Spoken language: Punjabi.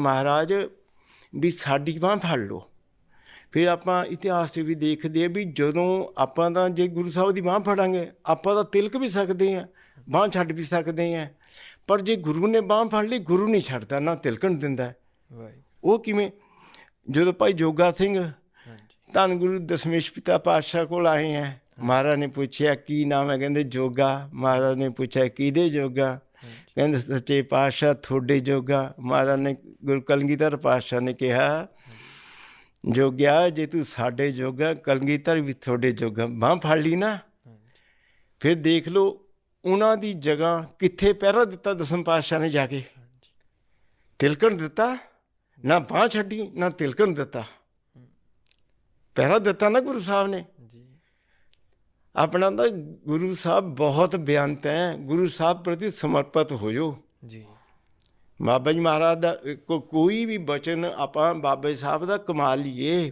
ਮਹਾਰਾਜ ਵੀ ਸਾਡੀ ਬਾਂਹ ਫੜ ਲਓ। ਫਿਰ ਆਪਾਂ ਇਤਿਹਾਸ 'ਚ ਵੀ ਦੇਖਦੇ ਆ ਵੀ ਜਦੋਂ ਆਪਾਂ ਤਾਂ ਜੇ ਗੁਰੂ ਸਾਹਿਬ ਦੀ ਬਾਂਹ ਫੜਾਂਗੇ ਆਪਾਂ ਤਾਂ ਤਿਲਕ ਵੀ ਸਕਦੇ ਆ ਬਾਂਹ ਛੱਡ ਵੀ ਸਕਦੇ ਆ। ਪਰ ਜੇ ਗੁਰੂ ਨੇ ਬਾਂਹ ਫੜ ਲਈ ਗੁਰੂ ਨਹੀਂ ਛੱਡਦਾ ਨਾ ਤਿਲਕਣ ਦਿੰਦਾ। ਵਾਹਿ ਉਹ ਕਿਵੇਂ? ਜਦੋਂ ਭਾਈ ਜੋਗਾ ਸਿੰਘ ਧੰਨ ਗੁਰੂ ਦਸ਼ਮੇਸ਼ ਪਿਤਾ ਪਾਤਸ਼ਾਹ ਕੋਲ ਆਏ ਆ ਮਹਾਰਾਜ ਨੇ ਪੁੱਛਿਆ ਕੀ ਨਾਮ ਹੈ? ਕਹਿੰਦੇ ਜੋਗਾ। ਮਹਾਰਾਜ ਨੇ ਪੁੱਛਿਆ ਕਿਹਦੇ ਜੋਗਾ? ਕਹਿੰਦੇ ਸੱਚੇ ਪਾਤਸ਼ਾਹ ਤੁਹਾਡੇ ਜੋਗਾ। ਮਹਾਰਾਜ ਨੇ ਗੁਰੂ ਕਲਗੀਧਰ ਪਾਤਸ਼ਾਹ ਨੇ ਕਿਹਾ ਜੋਗਿਆ ਜੇ ਤੂੰ ਸਾਡੇ ਜੋਗਾ ਕਲਗੀਧਰ ਵੀ ਤੁਹਾਡੇ ਜੋਗਾ ਬਾਂਹ ਫੜ ਲਈ ਨਾ। ਫਿਰ ਦੇਖ ਲਓ ਉਹਨਾਂ ਦੀ ਜਗ੍ਹਾ ਕਿੱਥੇ ਪਹਿਰਾ ਦਿੱਤਾ ਦਸਮ ਪਾਤਸ਼ਾਹ ਨੇ ਜਾ ਕੇ। ਤਿਲਕਣ ਦਿੱਤਾ ਨਾ ਬਾਂਹ ਛੱਡੀ ਨਾ ਤਿਲਕਣ ਦਿੱਤਾ। ਪਹਿਰਾ ਦਿੱਤਾ ਨਾ ਗੁਰੂ ਸਾਹਿਬ ਨੇ। ਜੀ। ਆਪਣਾ ਤਾਂ ਗੁਰੂ ਸਾਹਿਬ ਬਹੁਤ ਬੇਅੰਤ ਹੈ। ਗੁਰੂ ਸਾਹਿਬ ਪ੍ਰਤੀ ਸਮਰਪਿਤ ਹੋ ਜੀ। ਬਾਬਾ ਜੀ ਮਹਾਰਾਜ ਦਾ ਕੋਈ ਵੀ ਬਚਨ ਆਪਾਂ ਬਾਬਾ ਜੀ ਸਾਹਿਬ ਦਾ ਕਮਾ ਲਈਏ।